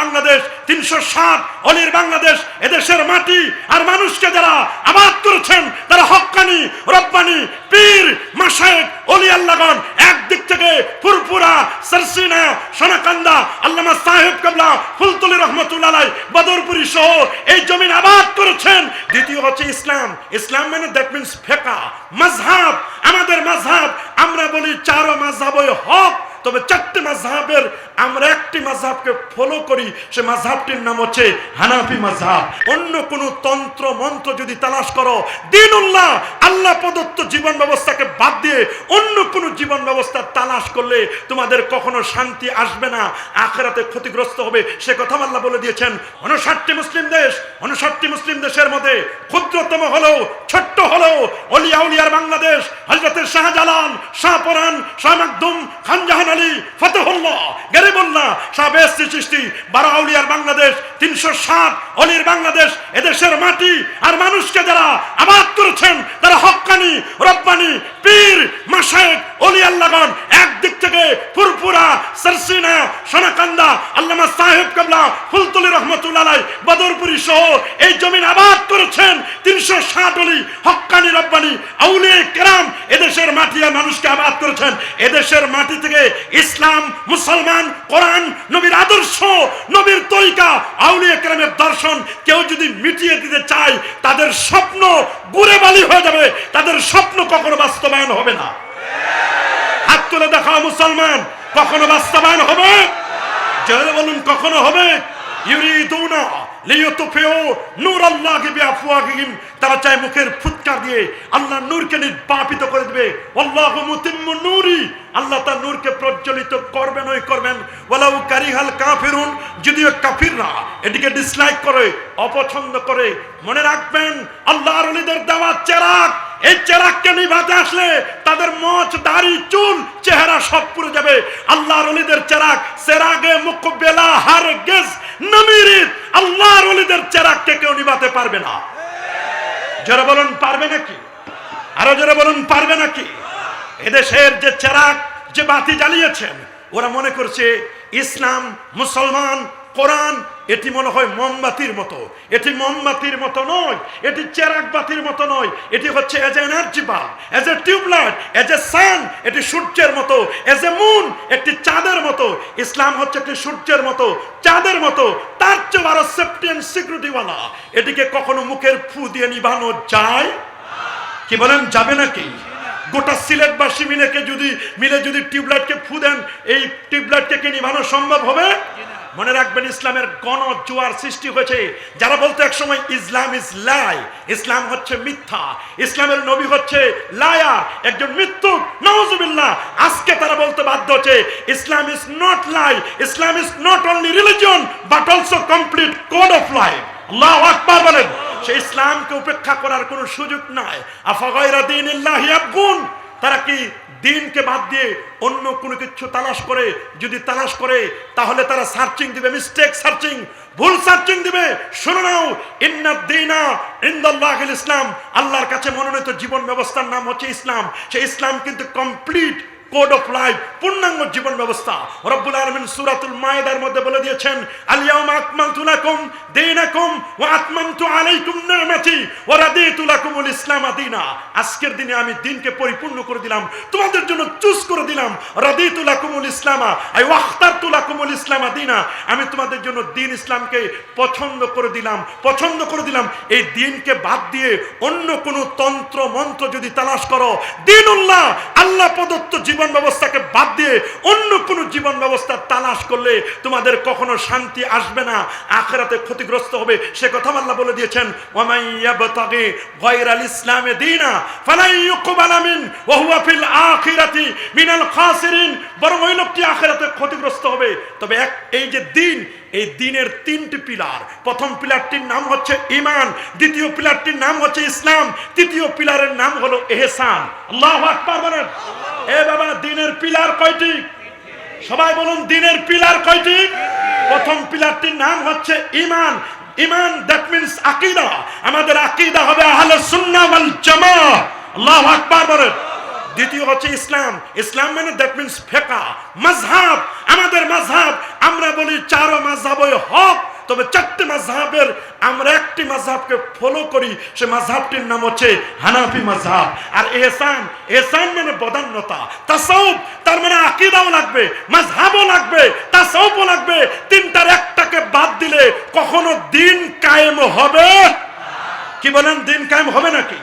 বাংলাদেশ, তিনশো ষাট অলির বাংলাদেশ, এদেশের মাটি আর মানুষকে যারা আবাদ করেছেন, তারা হক্কানি রব্বানি, পীর মাসায়েক অলি আল্লাগন একদিক থেকে ফুরফুরা, সরসিনা, সোনাকান্দা, আল্লামা সাহেব কাবলা, ফুলতলি রহমতুল্লাহ, বদরপুরি সহ এই জমিন আবাদ করেছেন। দ্বিতীয় হচ্ছে ইসলাম। ইসলাম মানে দ্যাট মিনস ফেকা, মাযহাব। আমাদের মাযহাব, আমরা বলি চারো মাযহাবই হক। তবে চারটি মাযহাবের আমরা একটি মাযহাবকে ফলো করি, সে মাযহাবটির নাম হচ্ছে হানাফি মাযহাব অন্য কোন তন্ত্র, মন্ত্র যদি তালাশ করো, দিনুল্লাহ, আল্লাহ প্রদত্ত জীবন ব্যবস্থাকে বাদ দিয়ে অন্য কোন জীবন ব্যবস্থা তালাশ করলে তোমাদের কখনো শান্তি আসবে না, আখেরাতে ক্ষতিগ্রস্ত হবে। সে কথা আল্লাহ বলে দিয়েছেন উনষাটটি মুসলিম দেশ উনষাটটি মুসলিম দেশের মধ্যে ক্ষুদ্রতম হলেও, ছোট্ট হলেও, অলিয়া উলিয়ার বাংলাদেশ হজরতের শাহজালাল শাহপরান শাহ মাকদুম, খানজাহান বাংলাদেশ, তিনশো ষাট অলির বাংলাদেশ, এদেশের মাটি আর মানুষকে যারা আবাদ করেছেন, তারা হক্কানি, রব্বানি, পীর মাসায়েক অলি আল্লাগন সরসিনা আল্লামা সাহেব রহমতুল্লাহ বদরপুরি সহ এই জমিন আবাদ করেছেন তিনশো রব্বানি আউলে কেরাম, এদেশের মাটি আর মানুষকে আবাদ করেছেন। এদেশের মাটি থেকে ইসলাম, মুসলমান, কোরআন, নবীর আদর্শ, নবীর তরিকা, আউলিয়া কেরামের দর্শন কেউ যদি মিটিয়ে দিতে চায়, তাদের স্বপ্ন গুড়ে বালি হয়ে যাবে, তাদের স্বপ্ন কখনো বাস্তবায়ন হবে না। তুলে দেখাও মুসলমান। কখনো বাস্তবায়ন হবে? জোরে বলুন কখনো হবে? বিআফওয়াহিহিম। তারা চায় মুখের ফুৎকার দিয়ে আল্লাহর নূরকে নির্বাপিত করে দিবে। আল্লাহু মুতিম্মু নূরি। আল্লাহ তার নূরকে প্রজ্বলিত করবেন ওয়ালাউ কারিহাল কাফিরুন। যদিও কাফিররা এটিকে ডিসলাইক করে, অপছন্দ করে, মনে রাখবেন, আল্লাহর ওলিদের দেওয়া চেরাক। এই চেরাগকে নিভাতে আসলে তাদের মচ, দাড়ি, চুল, চেহারা সব পুড়ে যাবে। আল্লাহর ওলিদের চেরাগ চেরাগে মুকবেলা হার গেস কেউ পারবে না। পারবে নাকি? আরও পারবে নাকি? এদেশের যে চেরাক, যে বাতি জ্বালিয়েছেন, ওরা মনে করছে ইসলাম মুসলমান কোরআন এটি মনে হয় মোমবাতির মতো। এটি মোমবাতির মতো নয়, এটি চেরাগ বাতির মতো নয়, এটি হচ্ছে এজ এ এনার্জি বা as a tubelight as a sun এটি সূর্যের মতো এজ এ মুন একটি চাঁদের মতো। ইসলাম হচ্ছে একটি সূর্যের মতো, চাঁদের মতো, তার চেয়ে আরও সেফটি অ্যান্ড সিকিউরিটিওয়ালা এটিকে কখনো মুখের ফু দিয়ে নিভানো যায়? কি বলেন, যাবে নাকি? গোটা সিলেটবাসী মিলেকে যদি, মিলে যদি টিউবলাইটকে ফু দেন, এই টিউবলাইটকে কি নিভানো সম্ভব হবে? মনে রাখবেন, ইসলামের গণ জোয়ার সৃষ্টি হয়েছে। যারা বলতো একসময়, ইসলাম ইস লাই ইসলাম হচ্ছে মিথ্যা। ইসলামের নবী হচ্ছে লায়ার। একজন মৃত্যু নওয়াজুবিল্লাহ আজকে তারা বলতে বাধ্য হচ্ছে, Islam is not lie, Islam is not only religion but also complete code of life. সে ইসলামকে উপেক্ষা করার কোনো সুযোগ নাই। আফাগাইরা দিন ইল্লাহি আবগুন তারা কি দিনকে বাদ দিয়ে অন্য কোনো কিছু তালাশ করে? যদি তালাশ করে, তাহলে তারা সার্চিং দিবে। মিস্টেক সার্চিং, ভুল সার্চিং দিবে। শুনে নাও ইন্না দিনা ইন্দাল্লাহিল ইসলাম। আল্লাহর কাছে মনোনীত জীবন ব্যবস্থার নাম হচ্ছে ইসলাম। সেই ইসলাম কিন্তু কমপ্লিট কোড অফ লাইফ, পূর্ণাঙ্গ জীবন ব্যবস্থা। রব্বুল আলামিন সূরাতুল মায়েদার মধ্যে বলে দিয়েছেন আলিয়াউমা আকমালতু লাকুম দীনাকুম ওয়া আলাইকুম ইসলাম দীনা আজকের দিনে আমি দিনকে পরিপূর্ণ করে দিলাম, তোমাদের জন্য চুজ করে দিলাম ইসলামা, আই আমি তোমাদের জন্য দিন ইসলামকে পছন্দ করে দিলাম, পছন্দ করে দিলাম। এই দিনকে বাদ দিয়ে অন্য কোনো তন্ত্র, মন্ত্র যদি তালাশ করো, দিনুল্লাহ আল্লাহ প্রদত্ত জীবন ব্যবস্থাকে বাদ দিয়ে অন্য কোনো জীবন ব্যবস্থা তালাশ করলে তোমাদের কখনো শান্তি আসবে না, আখেরাতে ক্ষতিগ্রস্ত হবে। সে কথা আল্লাহ বলে দিয়েছেন ইসলামে দীনা মিনাল আখেরাতে ক্ষতিগ্রস্ত হবে। তবে এক এই যে দিন এই দিনের তিনটি পিলার। প্রথম পিলারটির নাম হচ্ছে ইমান দ্বিতীয় পিলারটির নাম হচ্ছে ইসলাম, তৃতীয় পিলারের নাম হলো এহসান। আল্লাহু আকবার এ বাবা, দিনের পিলার কয়টি? সবাই বলুন, দিনের পিলার কয়টি? প্রথম পিলারটির নাম হচ্ছে ইমান ইমান দ্যাট মিন্স আকিদা। আমাদের আকিদা হবে আহলে সুন্নাহ ওয়াল জামাত। আল্লাহু আকবার বলেন। দ্বিতীয় হচ্ছে ইসলাম। ইসলাম মানে দ্যাট মিনস ফেকা, মাযহাব। আমাদের মাযহাব, আমরা বলি চারো মাযহাবই হক, তবে চারটি মাযহাবের আমরা একটি মাযহাবকে ফলো করি, সে মাযহাবটির নাম হচ্ছে হানাফি মাযহাব। আর এহসান এহসান মানে বদান্যতা তাসাউফ তার মানে আকীদাও লাগবে, মাযহাবও লাগবে তাসাউফও লাগবে। তিনটার একটাকে বাদ দিলে কখনো দিন কায়েম হবে? কি বলেন, দিন কায়েম হবে নাকি?